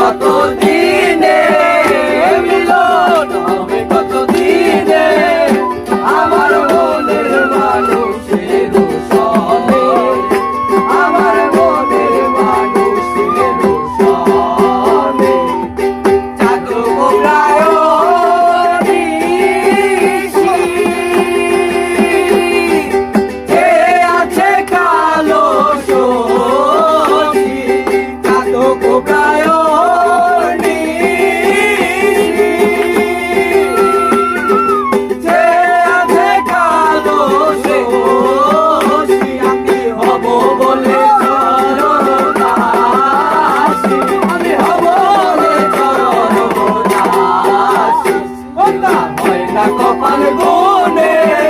কত হয় না কপাল গুনে